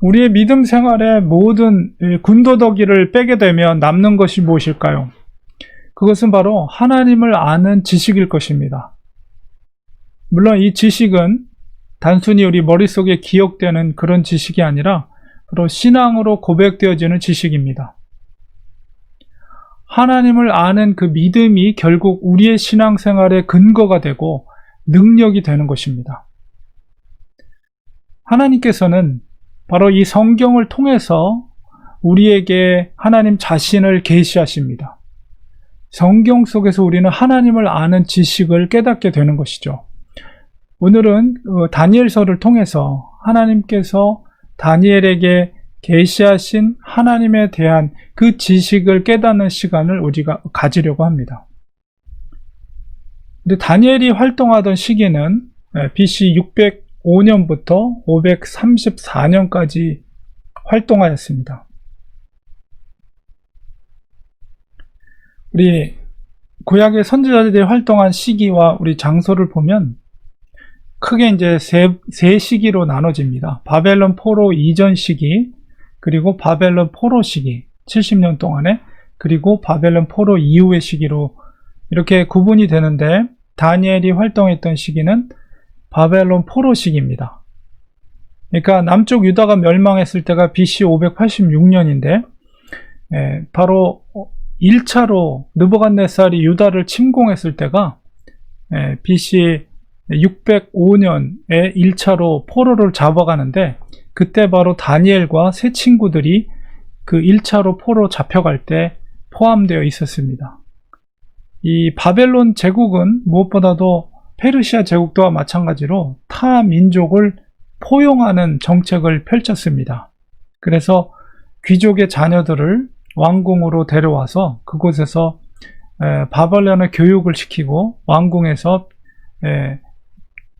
우리의 믿음 생활의 모든 이 군더더기를 빼게 되면 남는 것이 무엇일까요? 그것은 바로 하나님을 아는 지식일 것입니다. 물론 이 지식은 단순히 우리 머릿속에 기억되는 그런 지식이 아니라 바로 신앙으로 고백되어지는 지식입니다. 하나님을 아는 그 믿음이 결국 우리의 신앙생활의 근거가 되고 능력이 되는 것입니다. 하나님께서는 바로 이 성경을 통해서 우리에게 하나님 자신을 계시하십니다. 성경 속에서 우리는 하나님을 아는 지식을 깨닫게 되는 것이죠. 오늘은 어, 다니엘서를 통해서 하나님께서 다니엘에게 계시하신 하나님에 대한 그 지식을 깨닫는 시간을 우리가 가지려고 합니다. 근데 다니엘이 활동하던 시기는 BC 5년부터 534년까지 활동하였습니다. 우리 구약의 선지자들이 활동한 시기와 우리 장소를 보면 크게 이제 세, 세 시기로 나눠집니다. 바벨론 포로 이전 시기, 그리고 바벨론 포로 시기 70년 동안에, 그리고 바벨론 포로 이후의 시기로 이렇게 구분이 되는데 다니엘이 활동했던 시기는 바벨론 포로 시기입니다. 그러니까 남쪽 유다가 멸망했을 때가 BC 586년인데, 예, 바로 1차로 느부갓네살이 유다를 침공했을 때가 예, BC 605년에 1차로 포로를 잡아가는데 그때 바로 다니엘과 세 친구들이 그 1차로 포로 잡혀갈 때 포함되어 있었습니다. 이 바벨론 제국은 무엇보다도 페르시아 제국과 마찬가지로 타 민족을 포용하는 정책을 펼쳤습니다. 그래서 귀족의 자녀들을 왕궁으로 데려와서 그곳에서 바벨론의 교육을 시키고 왕궁에서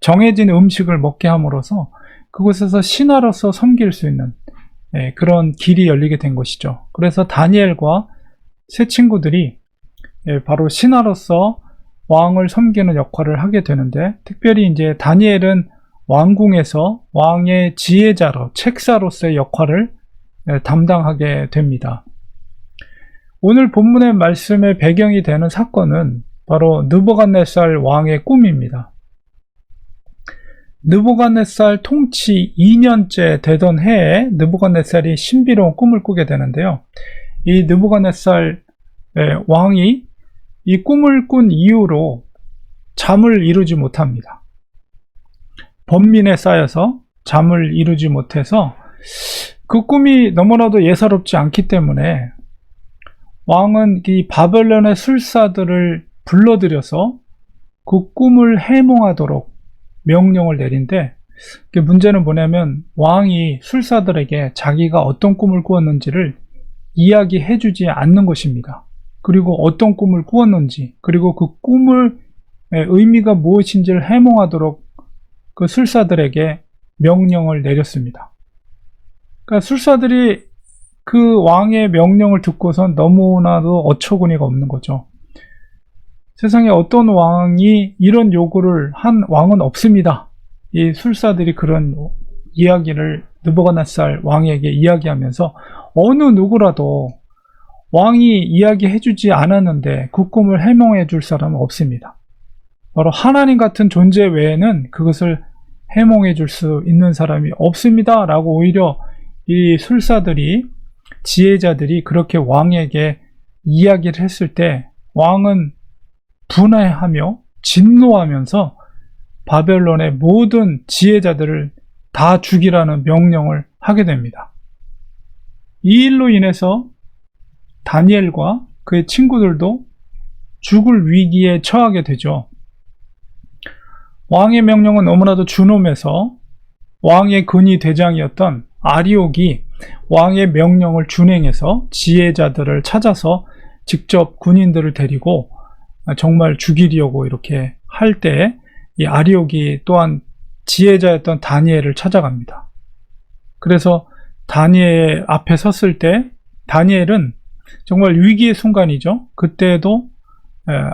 정해진 음식을 먹게 함으로써 그곳에서 신하로서 섬길 수 있는 그런 길이 열리게 된 것이죠. 그래서 다니엘과 세 친구들이 바로 신하로서 왕을 섬기는 역할을 하게 되는데 특별히 이제 다니엘은 왕궁에서 왕의 지혜자로 책사로서의 역할을 담당하게 됩니다. 오늘 본문의 말씀의 배경이 되는 사건은 바로 느부갓네살 왕의 꿈입니다. 느부갓네살 통치 2년째 되던 해에 느부갓네살이 신비로운 꿈을 꾸게 되는데요. 이 느부갓네살 왕이 이 꿈을 꾼 이후로 잠을 이루지 못합니다. 번민에 쌓여서 잠을 이루지 못해서 그 꿈이 너무나도 예사롭지 않기 때문에 왕은 이 바벨론의 술사들을 불러들여서 그 꿈을 해몽하도록 명령을 내린데 문제는 뭐냐면 왕이 술사들에게 자기가 어떤 꿈을 꾸었는지를 이야기해 주지 않는 것입니다. 그리고 어떤 꿈을 꾸었는지 그리고 그 꿈을 의미가 무엇인지를 해몽하도록 그 술사들에게 명령을 내렸습니다. 그러니까 술사들이 그 왕의 명령을 듣고선 너무나도 어처구니가 없는 거죠. 세상에 어떤 왕이 이런 요구를 한 왕은 없습니다. 이 술사들이 그런 이야기를 느부갓네살 왕에게 이야기하면서 어느 누구라도 왕이 이야기해주지 않았는데 그 꿈을 해몽해 줄 사람은 없습니다. 바로 하나님 같은 존재 외에는 그것을 해몽해 줄 수 있는 사람이 없습니다. 라고 오히려 이 술사들이 지혜자들이 그렇게 왕에게 이야기를 했을 때 왕은 분해하며 진노하면서 바벨론의 모든 지혜자들을 다 죽이라는 명령을 하게 됩니다. 이 일로 인해서 다니엘과 그의 친구들도 죽을 위기에 처하게 되죠. 왕의 명령은 너무나도 준엄해서 왕의 근위 대장이었던 아리옥이 왕의 명령을 준행해서 지혜자들을 찾아서 직접 군인들을 데리고 정말 죽이려고 이렇게 할 때 이 아리옥이 또한 지혜자였던 다니엘을 찾아갑니다. 그래서 다니엘 앞에 섰을 때 다니엘은 정말 위기의 순간이죠. 그때도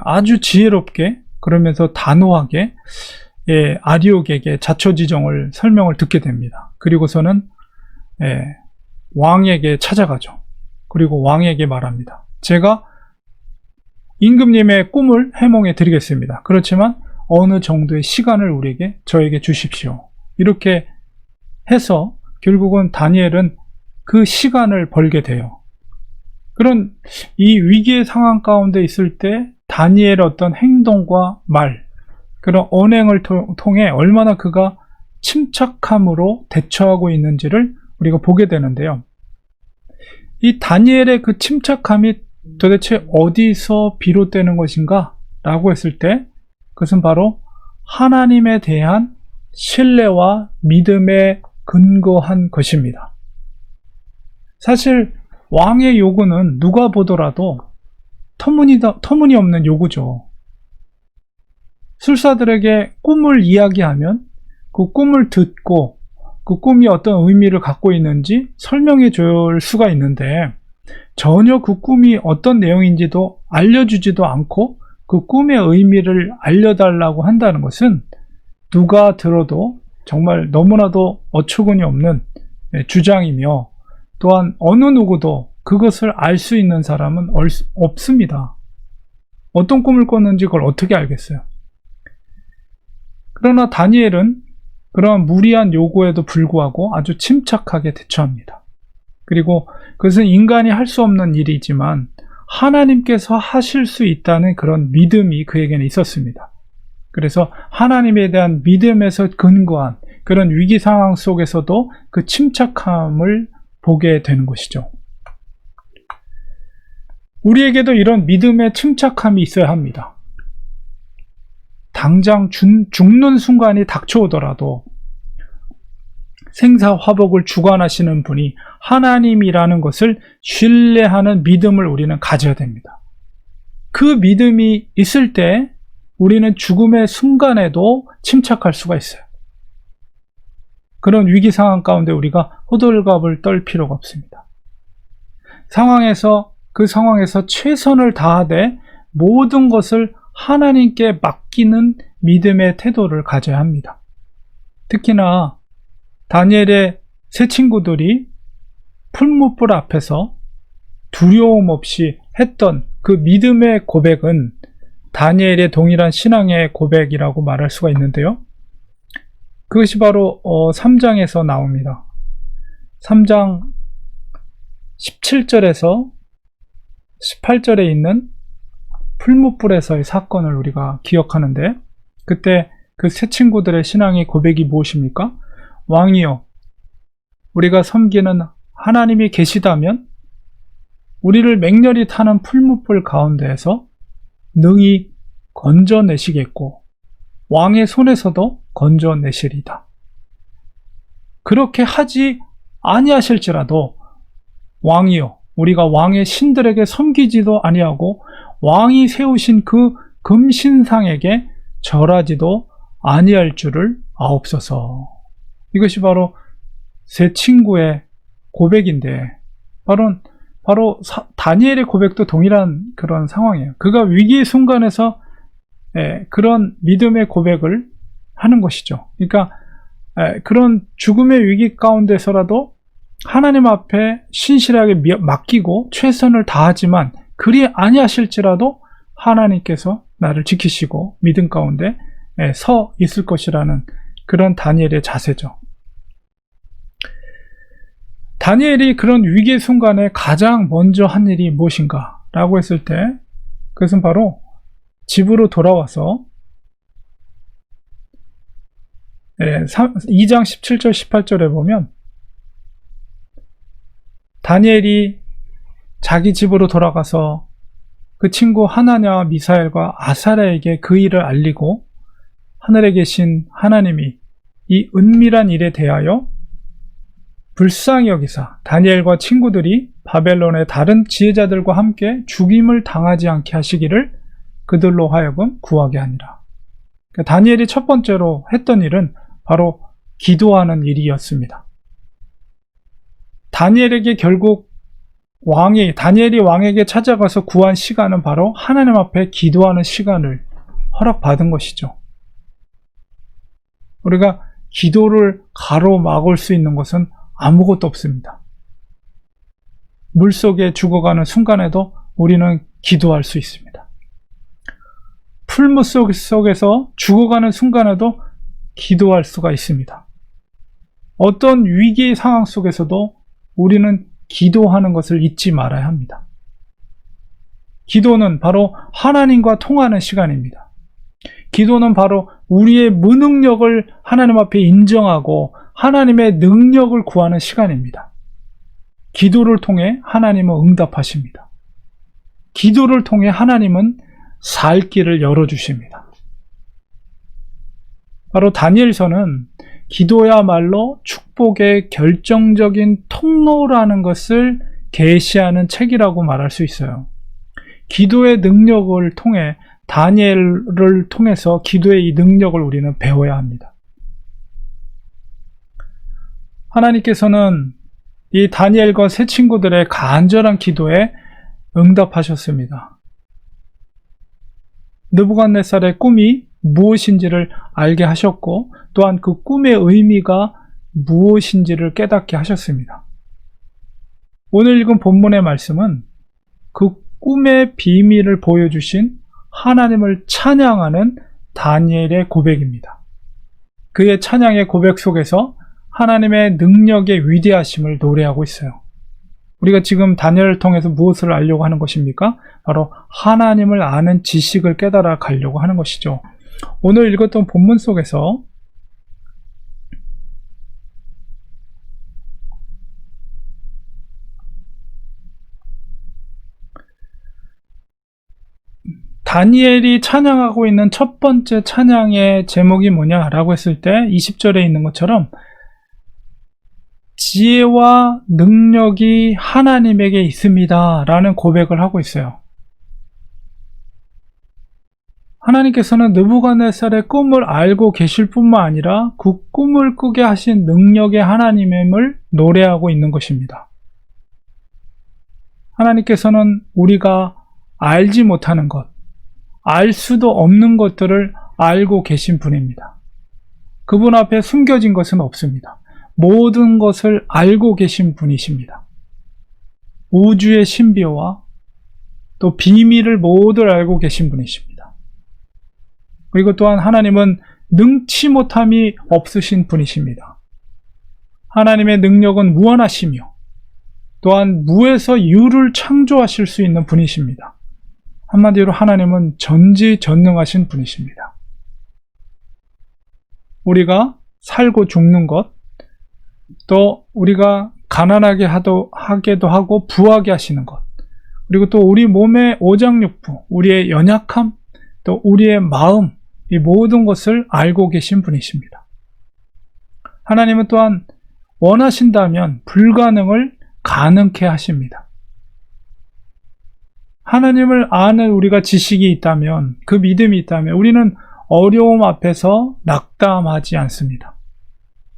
아주 지혜롭게 그러면서 단호하게 예, 아리옥에게 자초지정을 설명을 듣게 됩니다. 그리고서는 예, 왕에게 찾아가죠. 그리고 왕에게 말합니다. 제가 임금님의 꿈을 해몽해 드리겠습니다. 그렇지만 어느 정도의 시간을 우리에게 저에게 주십시오. 이렇게 해서 결국은 다니엘은 그 시간을 벌게 돼요. 그런 이 위기의 상황 가운데 있을 때 다니엘의 어떤 행동과 말, 그런 언행을 통- 통해 얼마나 그가 침착함으로 대처하고 있는지를 우리가 보게 되는데요. 이 다니엘의 그 침착함이 도대체 어디서 비롯되는 것인가? 라고 했을 때 그것은 바로 하나님에 대한 신뢰와 믿음에 근거한 것입니다. 사실 왕의 요구는 누가 보더라도 터무니, 터무니없는 요구죠. 술사들에게 꿈을 이야기하면 그 꿈을 듣고 그 꿈이 어떤 의미를 갖고 있는지 설명해 줄 수가 있는데 전혀 그 꿈이 어떤 내용인지도 알려주지도 않고 그 꿈의 의미를 알려달라고 한다는 것은 누가 들어도 정말 너무나도 어처구니 없는 예, 주장이며 또한 어느 누구도 그것을 알 수 있는 사람은 얼- 없습니다. 어떤 꿈을 꿨는지 그걸 어떻게 알겠어요? 그러나 다니엘은 그러한 무리한 요구에도 불구하고 아주 침착하게 대처합니다. 그리고 그것은 인간이 할 수 없는 일이지만 하나님께서 하실 수 있다는 그런 믿음이 그에게는 있었습니다. 그래서 하나님에 대한 믿음에서 근거한 그런 위기 상황 속에서도 그 침착함을 보게 되는 것이죠. 우리에게도 이런 믿음의 침착함이 있어야 합니다. 당장 준- 죽는 순간이 닥쳐오더라도 생사화복을 주관하시는 분이 하나님이라는 것을 신뢰하는 믿음을 우리는 가져야 됩니다. 그 믿음이 있을 때 우리는 죽음의 순간에도 침착할 수가 있어요. 그런 위기 상황 가운데 우리가 호들갑을 떨 필요가 없습니다. 상황에서 그 상황에서 최선을 다하되 모든 것을 하나님께 맡기는 믿음의 태도를 가져야 합니다. 특히나 다니엘의 세 친구들이 풀무불 앞에서 두려움 없이 했던 그 믿음의 고백은 다니엘의 동일한 신앙의 고백이라고 말할 수가 있는데요. 그것이 바로 3장에서 나옵니다. 3장 17절에서 18절에 있는 풀무불에서의 사건을 우리가 기억하는데 그때 그 세 친구들의 신앙의 고백이 무엇입니까? 왕이여 우리가 섬기는 하나님이 계시다면 우리를 맹렬히 타는 풀무불 가운데에서 능히 건져내시겠고 왕의 손에서도 건져내시리다. 그렇게 하지 아니하실지라도 왕이여 우리가 왕의 신들에게 섬기지도 아니하고 왕이 세우신 그 금신상에게 절하지도 아니할 줄을 아옵소서. 이것이 바로 세 친구의 고백인데 바로 바로 사, 다니엘의 고백도 동일한 그런 상황이에요. 그가 위기의 순간에서 예, 그런 믿음의 고백을 하는 것이죠. 그러니까 예, 그런 죽음의 위기 가운데서라도 하나님 앞에 신실하게 미- 맡기고 최선을 다하지만 그리 아니하실지라도 하나님께서 나를 지키시고 믿음 가운데 예, 서 있을 것이라는 그런 다니엘의 자세죠. 다니엘이 그런 위기의 순간에 가장 먼저 한 일이 무엇인가? 라고 했을 때, 그것은 바로 집으로 돌아와서, 2장 17절, 18절에 보면, 다니엘이 자기 집으로 돌아가서 그 친구 하나냐와 미사엘과 아사라에게 그 일을 알리고, 하늘에 계신 하나님이 이 은밀한 일에 대하여 불쌍히 여기사 다니엘과 친구들이 바벨론의 다른 지혜자들과 함께 죽임을 당하지 않게 하시기를 그들로 하여금 구하게 하니라. 그러니까 다니엘이 첫 번째로 했던 일은 바로 기도하는 일이었습니다. 다니엘에게 결국 왕이 다니엘이 왕에게 찾아가서 구한 시간은 바로 하나님 앞에 기도하는 시간을 허락받은 것이죠. 우리가 기도를 가로막을 수 있는 것은 아무것도 없습니다. 물 속에 죽어가는 순간에도 우리는 기도할 수 있습니다. 풀무 속- 속에서 죽어가는 순간에도 기도할 수가 있습니다. 어떤 위기 상황 속에서도 우리는 기도하는 것을 잊지 말아야 합니다. 기도는 바로 하나님과 통하는 시간입니다. 기도는 바로 우리의 무능력을 하나님 앞에 인정하고 하나님의 능력을 구하는 시간입니다. 기도를 통해 하나님은 응답하십니다. 기도를 통해 하나님은 살 길을 열어주십니다. 바로 다니엘서는 기도야말로 축복의 결정적인 통로라는 것을 계시하는 책이라고 말할 수 있어요. 기도의 능력을 통해 다니엘을 통해서 기도의 이 능력을 우리는 배워야 합니다. 하나님께서는 이 다니엘과 세 친구들의 간절한 기도에 응답하셨습니다. 느부갓네살의 꿈이 무엇인지를 알게 하셨고 또한 그 꿈의 의미가 무엇인지를 깨닫게 하셨습니다. 오늘 읽은 본문의 말씀은 그 꿈의 비밀을 보여주신 하나님을 찬양하는 다니엘의 고백입니다. 그의 찬양의 고백 속에서 하나님의 능력의 위대하심을 노래하고 있어요. 우리가 지금 다니엘을 통해서 무엇을 알려고 하는 것입니까? 바로 하나님을 아는 지식을 깨달아 가려고 하는 것이죠. 오늘 읽었던 본문 속에서 다니엘이 찬양하고 있는 첫 번째 찬양의 제목이 뭐냐라고 했을 때 20절에 있는 것처럼 지혜와 능력이 하나님에게 있습니다. 라는 고백을 하고 있어요. 하나님께서는 느부갓네살의 꿈을 알고 계실 뿐만 아니라 그 꿈을 꾸게 하신 능력의 하나님임을 노래하고 있는 것입니다. 하나님께서는 우리가 알지 못하는 것, 알 수도 없는 것들을 알고 계신 분입니다. 그분 앞에 숨겨진 것은 없습니다. 모든 것을 알고 계신 분이십니다. 우주의 신비와 또 비밀을 모두 알고 계신 분이십니다. 그리고 또한 하나님은 능치 못함이 없으신 분이십니다. 하나님의 능력은 무한하시며 또한 무에서 유를 창조하실 수 있는 분이십니다. 한마디로 하나님은 전지전능하신 분이십니다. 우리가 살고 죽는 것, 또 우리가 가난하게 하도, 하게도 하고 부하게 하시는 것, 그리고 또 우리 몸의 오장육부, 우리의 연약함, 또 우리의 마음, 이 모든 것을 알고 계신 분이십니다. 하나님은 또한 원하신다면 불가능을 가능케 하십니다. 하나님을 아는 우리가 지식이 있다면, 그 믿음이 있다면, 우리는 어려움 앞에서 낙담하지 않습니다.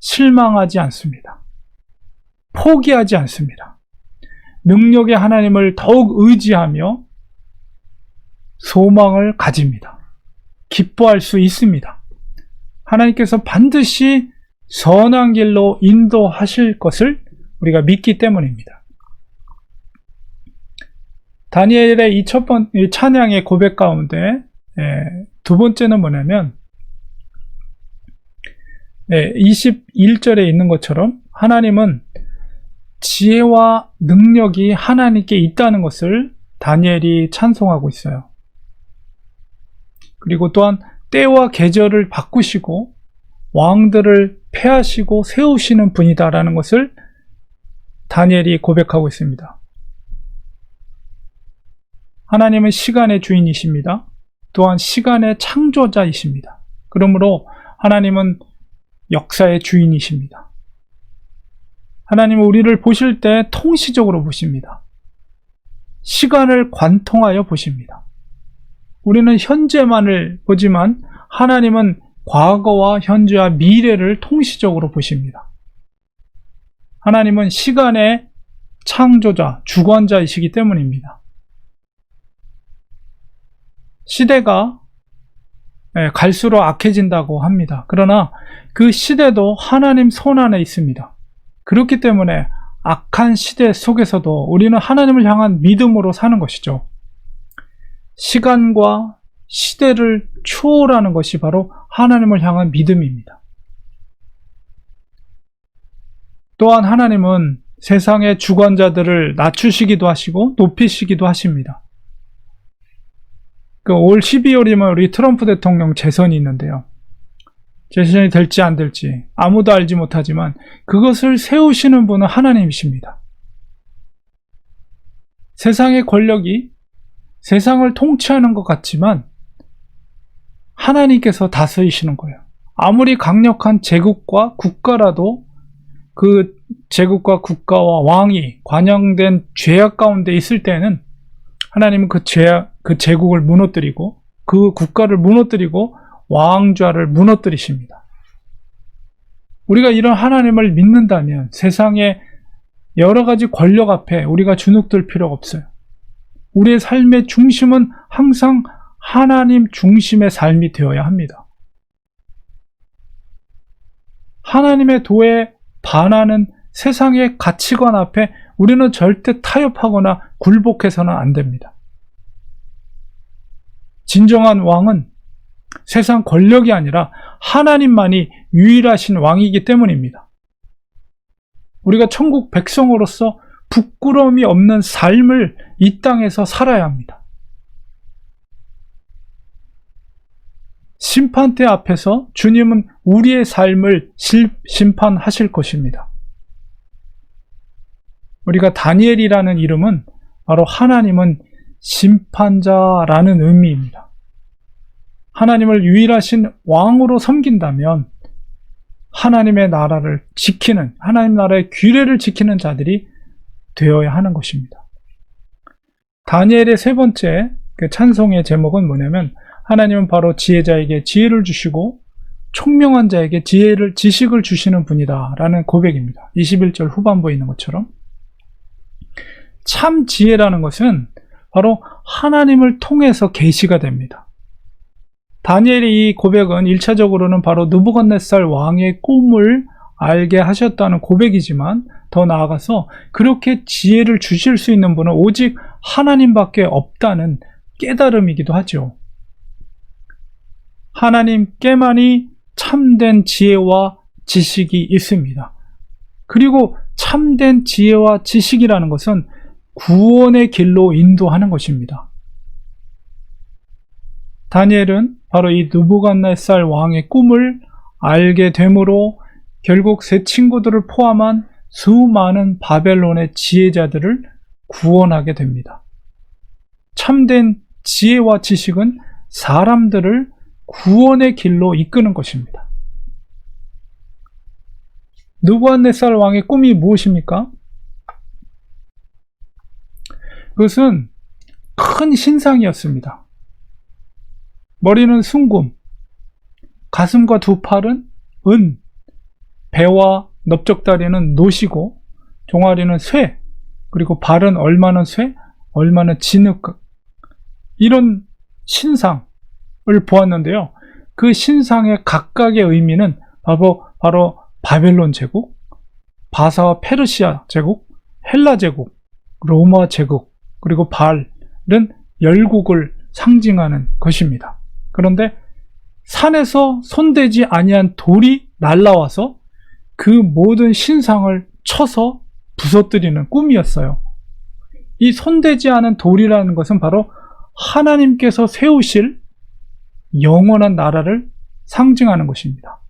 실망하지 않습니다. 포기하지 않습니다. 능력의 하나님을 더욱 의지하며 소망을 가집니다. 기뻐할 수 있습니다. 하나님께서 반드시 선한 길로 인도하실 것을 우리가 믿기 때문입니다. 다니엘의 이 첫 번, 이 찬양의 고백 가운데, 예, 두 번째는 뭐냐면, 예, 21절에 있는 것처럼 하나님은 지혜와 능력이 하나님께 있다는 것을 다니엘이 찬송하고 있어요. 그리고 또한 때와 계절을 바꾸시고 왕들을 패하시고 세우시는 분이다라는 것을 다니엘이 고백하고 있습니다. 하나님은 시간의 주인이십니다. 또한 시간의 창조자이십니다. 그러므로 하나님은 역사의 주인이십니다. 하나님은 우리를 보실 때 통시적으로 보십니다. 시간을 관통하여 보십니다. 우리는 현재만을 보지만 하나님은 과거와 현재와 미래를 통시적으로 보십니다. 하나님은 시간의 창조자, 주관자이시기 때문입니다. 시대가 예, 갈수록 악해진다고 합니다. 그러나 그 시대도 하나님 손 안에 있습니다. 그렇기 때문에 악한 시대 속에서도 우리는 하나님을 향한 믿음으로 사는 것이죠. 시간과 시대를 초월하는 것이 바로 하나님을 향한 믿음입니다. 또한 하나님은 세상의 주관자들을 낮추시기도 하시고 높이시기도 하십니다. 그 올 12월이면 우리 트럼프 대통령 재선이 있는데요. 재선이 될지 안 될지 아무도 알지 못하지만 그것을 세우시는 분은 하나님이십니다. 세상의 권력이 세상을 통치하는 것 같지만 하나님께서 다스리시는 거예요. 아무리 강력한 제국과 국가라도 그 제국과 국가와 왕이 관영된 죄악 가운데 있을 때는 하나님은 그 죄악, 그 제국을 무너뜨리고 그 국가를 무너뜨리고 왕좌를 무너뜨리십니다. 우리가 이런 하나님을 믿는다면 세상의 여러 가지 권력 앞에 우리가 주눅들 필요가 없어요. 우리의 삶의 중심은 항상 하나님 중심의 삶이 되어야 합니다. 하나님의 도에 반하는 세상의 가치관 앞에 우리는 절대 타협하거나 굴복해서는 안 됩니다. 진정한 왕은 세상 권력이 아니라 하나님만이 유일하신 왕이기 때문입니다. 우리가 천국 백성으로서 부끄러움이 없는 삶을 이 땅에서 살아야 합니다. 심판대 앞에서 주님은 우리의 삶을 심판하실 것입니다. 우리가 다니엘이라는 이름은 바로 하나님은 심판자라는 의미입니다. 하나님을 유일하신 왕으로 섬긴다면 하나님의 나라를 지키는, 하나님 나라의 규례를 지키는 자들이 되어야 하는 것입니다. 다니엘의 세 번째 그 찬송의 제목은 뭐냐면 하나님은 바로 지혜자에게 지혜를 주시고 총명한 자에게 지혜를 지식을 주시는 분이다 라는 고백입니다. 21절 후반부에 있는 것처럼 참 지혜라는 것은 바로 하나님을 통해서 계시가 됩니다. 다니엘의 이 고백은 1차적으로는 바로 누부갓네살 왕의 꿈을 알게 하셨다는 고백이지만 더 나아가서 그렇게 지혜를 주실 수 있는 분은 오직 하나님밖에 없다는 깨달음이기도 하죠. 하나님께만이 참된 지혜와 지식이 있습니다. 그리고 참된 지혜와 지식이라는 것은 구원의 길로 인도하는 것입니다. 다니엘은 바로 이 누부갓네살 왕의 꿈을 알게 되므로 결국 세 친구들을 포함한 수많은 바벨론의 지혜자들을 구원하게 됩니다. 참된 지혜와 지식은 사람들을 구원의 길로 이끄는 것입니다. 누부갓네살 왕의 꿈이 무엇입니까? 그것은 큰 신상이었습니다. 머리는 순금, 가슴과 두 팔은 은, 배와 넓적다리는 노시고 종아리는 쇠, 그리고 발은 얼마는 쇠, 얼마는 진흙 이런 신상을 보았는데요. 그 신상의 각각의 의미는 바로 바로 바벨론 제국, 바사와 페르시아 제국, 헬라 제국, 로마 제국, 그리고 발은 열국을 상징하는 것입니다. 그런데 산에서 손대지 아니한 돌이 날라와서 그 모든 신상을 쳐서 부서뜨리는 꿈이었어요. 이 손대지 않은 돌이라는 것은 바로 하나님께서 세우실 영원한 나라를 상징하는 것입니다.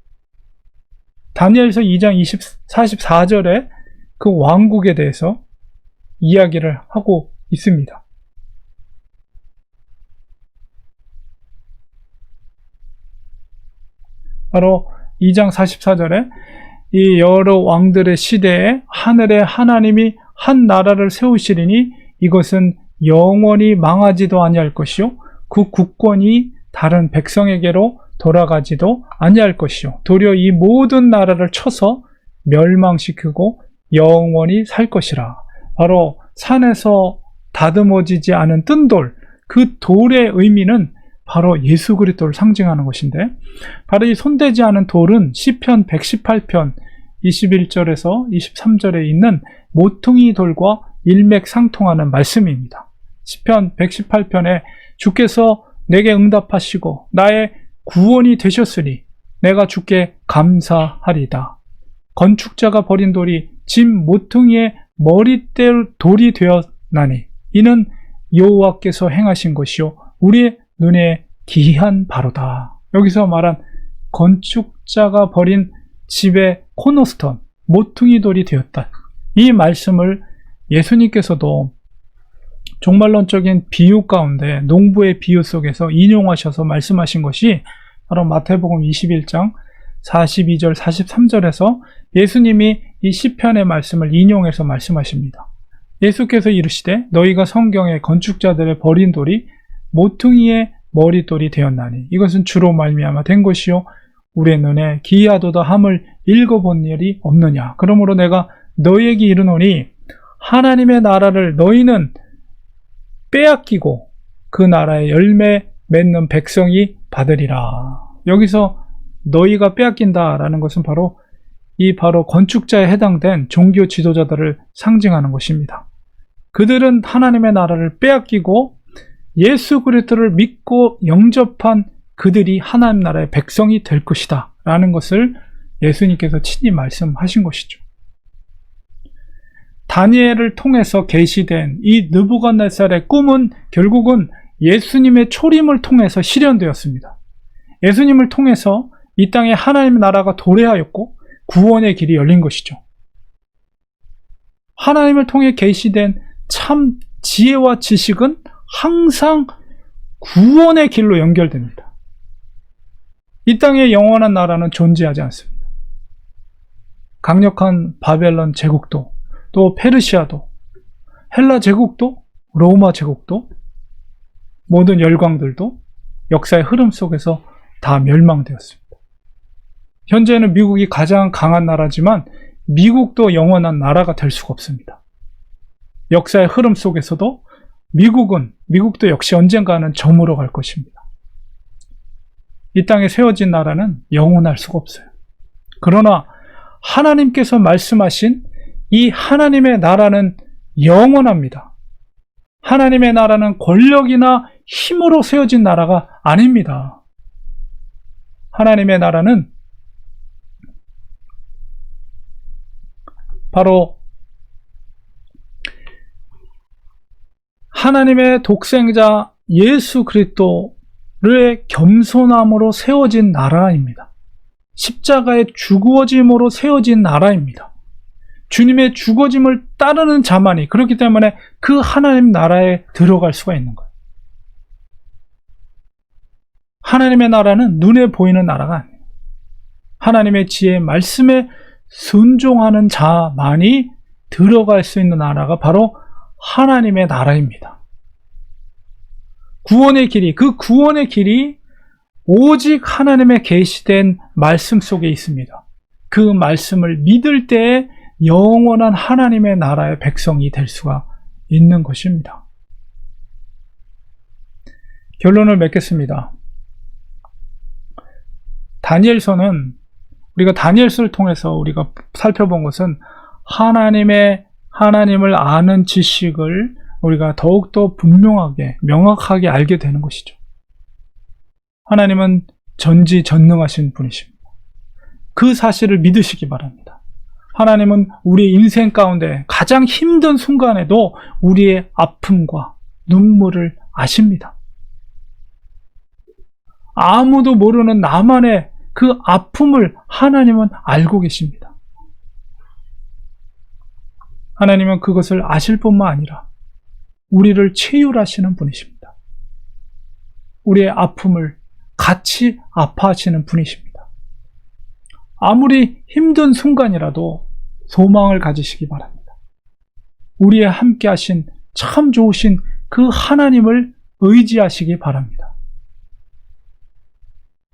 다니엘서 2장 20, 44절에 그 왕국에 대해서 이야기를 하고 있습니다. 바로 2장 44절에 이 여러 왕들의 시대에 하늘의 하나님이 한 나라를 세우시리니 이것은 영원히 망하지도 아니할 것이요 그 국권이 다른 백성에게로 돌아가지도 아니할 것이요. 도리어 이 모든 나라를 쳐서 멸망시키고 영원히 살 것이라. 바로 산에서 다듬어지지 않은 뜬 돌 그 돌의 의미는 바로 예수 그리스도를 상징하는 것인데 바로 이 손대지 않은 돌은 시편 118편 21절에서 23절에 있는 모퉁이 돌과 일맥상통하는 말씀입니다. 시편 118편에 주께서 내게 응답하시고 나의 구원이 되셨으니 내가 주께 감사하리다. 건축자가 버린 돌이 짐 모퉁이의 머리대 돌이 되었나니 이는 여호와께서 행하신 것이요 우리의 눈에 기이한 바로다. 여기서 말한 건축자가 버린 집의 코너스톤 모퉁이 돌이 되었다. 이 말씀을 예수님께서도 종말론적인 비유 가운데 농부의 비유 속에서 인용하셔서 말씀하신 것이 바로 마태복음 21장 42절 43절에서 예수님이 이 시편의 말씀을 인용해서 말씀하십니다. 예수께서 이르시되 너희가 성경의 건축자들의 버린 돌이 모퉁이의 머리돌이 되었나니 이것은 주로 말미암아 된 것이요 우리의 눈에 기이하도다 함을 읽어본 일이 없느냐 그러므로 내가 너희에게 이르노니 하나님의 나라를 너희는 빼앗기고 그 나라의 열매 맺는 백성이 받으리라. 여기서 너희가 빼앗긴다라는 것은 바로 이 바로 건축자에 해당된 종교 지도자들을 상징하는 것입니다. 그들은 하나님의 나라를 빼앗기고 예수 그리스도를 믿고 영접한 그들이 하나님 나라의 백성이 될 것이다. 라는 것을 예수님께서 친히 말씀하신 것이죠. 다니엘을 통해서 계시된 이 느부갓네살의 꿈은 결국은 예수님의 초림을 통해서 실현되었습니다. 예수님을 통해서 이 땅에 하나님의 나라가 도래하였고 구원의 길이 열린 것이죠. 하나님을 통해 계시된 참 지혜와 지식은 항상 구원의 길로 연결됩니다. 이 땅에 영원한 나라는 존재하지 않습니다. 강력한 바벨론 제국도 또 페르시아도 헬라 제국도 로마 제국도 모든 열광들도 역사의 흐름 속에서 다 멸망되었습니다. 현재는 미국이 가장 강한 나라지만 미국도 영원한 나라가 될 수가 없습니다. 역사의 흐름 속에서도 미국은 미국도 역시 언젠가는 저물어 갈 것입니다. 이 땅에 세워진 나라는 영원할 수가 없어요. 그러나 하나님께서 말씀하신 이 하나님의 나라는 영원합니다. 하나님의 나라는 권력이나 힘으로 세워진 나라가 아닙니다. 하나님의 나라는 바로 하나님의 독생자 예수 그리스도의 겸손함으로 세워진 나라입니다. 십자가의 죽어짐으로 세워진 나라입니다. 주님의 죽어짐을 따르는 자만이 그렇기 때문에 그 하나님 나라에 들어갈 수가 있는 거예요. 하나님의 나라는 눈에 보이는 나라가 아니에요. 하나님의 지혜 말씀에 순종하는 자만이 들어갈 수 있는 나라가 바로 하나님의 나라입니다. 구원의 길이 그 구원의 길이 오직 하나님의 계시된 말씀 속에 있습니다. 그 말씀을 믿을 때에 영원한 하나님의 나라의 백성이 될 수가 있는 것입니다. 결론을 맺겠습니다. 다니엘서는 우리가 다니엘서를 통해서 우리가 살펴본 것은 하나님의 하나님을 아는 지식을 우리가 더욱더 분명하게 명확하게 알게 되는 것이죠. 하나님은 전지 전능하신 분이십니다. 그 사실을 믿으시기 바랍니다. 하나님은 우리 인생 가운데 가장 힘든 순간에도 우리의 아픔과 눈물을 아십니다. 아무도 모르는 나만의 그 아픔을 하나님은 알고 계십니다. 하나님은 그것을 아실 뿐만 아니라 우리를 체휼하시는 분이십니다. 우리의 아픔을 같이 아파하시는 분이십니다. 아무리 힘든 순간이라도 소망을 가지시기 바랍니다. 우리의 함께 하신 참 좋으신 그 하나님을 의지하시기 바랍니다.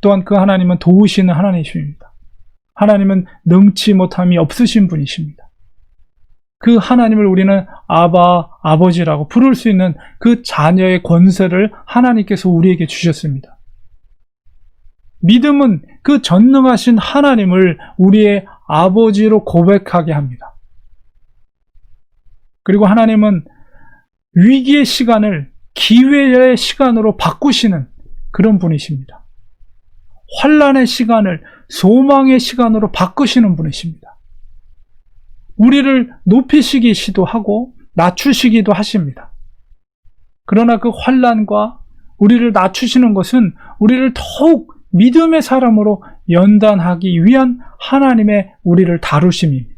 또한 그 하나님은 도우시는 하나님이십니다. 하나님은 능치 못함이 없으신 분이십니다. 그 하나님을 우리는 아바, 아버지라고 부를 수 있는 그 자녀의 권세를 하나님께서 우리에게 주셨습니다. 믿음은 그 전능하신 하나님을 우리의 아버지로 고백하게 합니다. 그리고 하나님은 위기의 시간을 기회의 시간으로 바꾸시는 그런 분이십니다. 환란의 시간을 소망의 시간으로 바꾸시는 분이십니다. 우리를 높이시기 시도하고 낮추시기도 하십니다. 그러나 그 환란과 우리를 낮추시는 것은 우리를 더욱 믿음의 사람으로 연단하기 위한 하나님의 우리를 다루심입니다.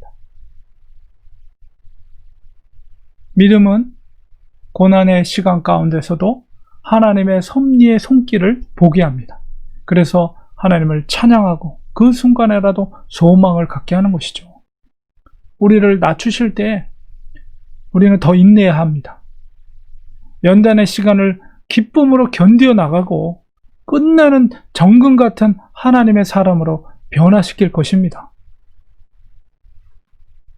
믿음은 고난의 시간 가운데서도 하나님의 섭리의 손길을 보게 합니다. 그래서 하나님을 찬양하고 그 순간에라도 소망을 갖게 하는 것이죠. 우리를 낮추실 때 우리는 더 인내해야 합니다. 연단의 시간을 기쁨으로 견디어 나가고 끝나는 정금 같은 하나님의 사람으로 변화시킬 것입니다.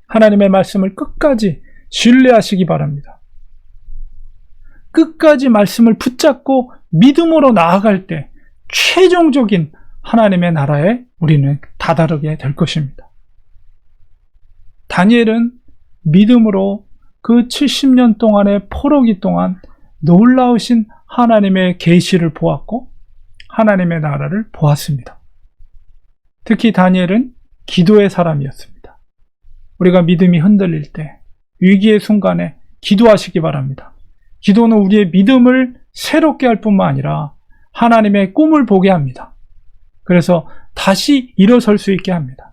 하나님의 말씀을 끝까지 신뢰하시기 바랍니다. 끝까지 말씀을 붙잡고 믿음으로 나아갈 때 최종적인 하나님의 나라에 우리는 다다르게 될 것입니다. 다니엘은 믿음으로 그 70년 동안의 포로기 동안 놀라우신 하나님의 계시를 보았고 하나님의 나라를 보았습니다. 특히 다니엘은 기도의 사람이었습니다. 우리가 믿음이 흔들릴 때 위기의 순간에 기도하시기 바랍니다. 기도는 우리의 믿음을 새롭게 할 뿐만 아니라 하나님의 꿈을 보게 합니다. 그래서 다시 일어설 수 있게 합니다.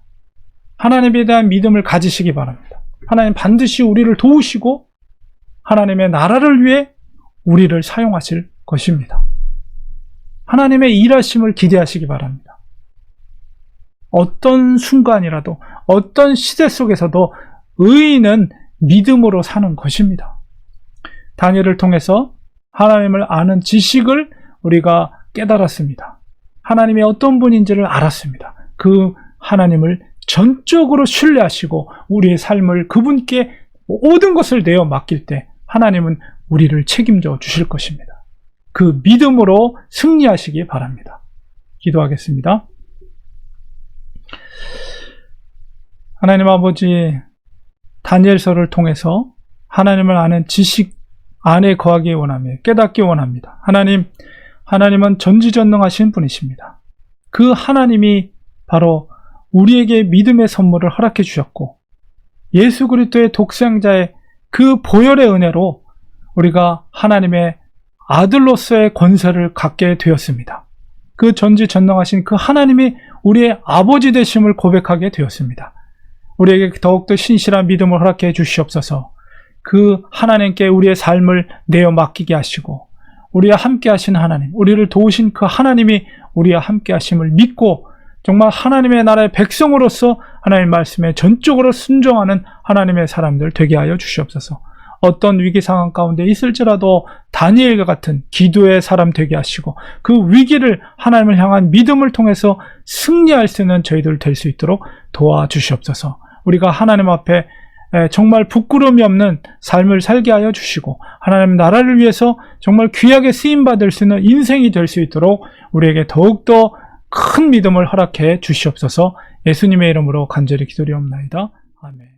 하나님에 대한 믿음을 가지시기 바랍니다. 하나님 반드시 우리를 도우시고 하나님의 나라를 위해 우리를 사용하실 것입니다. 하나님의 일하심을 기대하시기 바랍니다. 어떤 순간이라도, 어떤 시대 속에서도 의인은 믿음으로 사는 것입니다. 다니엘을 통해서 하나님을 아는 지식을 우리가 깨달았습니다. 하나님이 어떤 분인지를 알았습니다. 그 하나님을 전적으로 신뢰하시고 우리의 삶을 그분께 모든 것을 내어 맡길 때 하나님은 우리를 책임져 주실 것입니다. 그 믿음으로 승리하시기 바랍니다. 기도하겠습니다. 하나님 아버지, 다니엘서를 통해서 하나님을 아는 지식 안에 거하기 원하며 깨닫기 원합니다. 하나님, 하나님은 전지전능하신 분이십니다. 그 하나님이 바로 우리에게 믿음의 선물을 허락해 주셨고 예수 그리스도의 독생자의 그 보혈의 은혜로 우리가 하나님의 아들로서의 권세를 갖게 되었습니다. 그 전지전능하신 그 하나님이 우리의 아버지 되심을 고백하게 되었습니다. 우리에게 더욱더 신실한 믿음을 허락해 주시옵소서. 그 하나님께 우리의 삶을 내어 맡기게 하시고 우리와 함께 하신 하나님, 우리를 도우신 그 하나님이 우리와 함께 하심을 믿고 정말 하나님의 나라의 백성으로서 하나님 말씀에 전적으로 순종하는 하나님의 사람들 되게 하여 주시옵소서. 어떤 위기 상황 가운데 있을지라도 다니엘과 같은 기도의 사람 되게 하시고 그 위기를 하나님을 향한 믿음을 통해서 승리할 수 있는 저희들 될 수 있도록 도와주시옵소서. 우리가 하나님 앞에 정말 부끄러움이 없는 삶을 살게 하여 주시고 하나님 나라를 위해서 정말 귀하게 쓰임 받을 수 있는 인생이 될 수 있도록 우리에게 더욱더 큰 믿음을 허락해 주시옵소서. 예수님의 이름으로 간절히 기도리옵나이다. 아멘.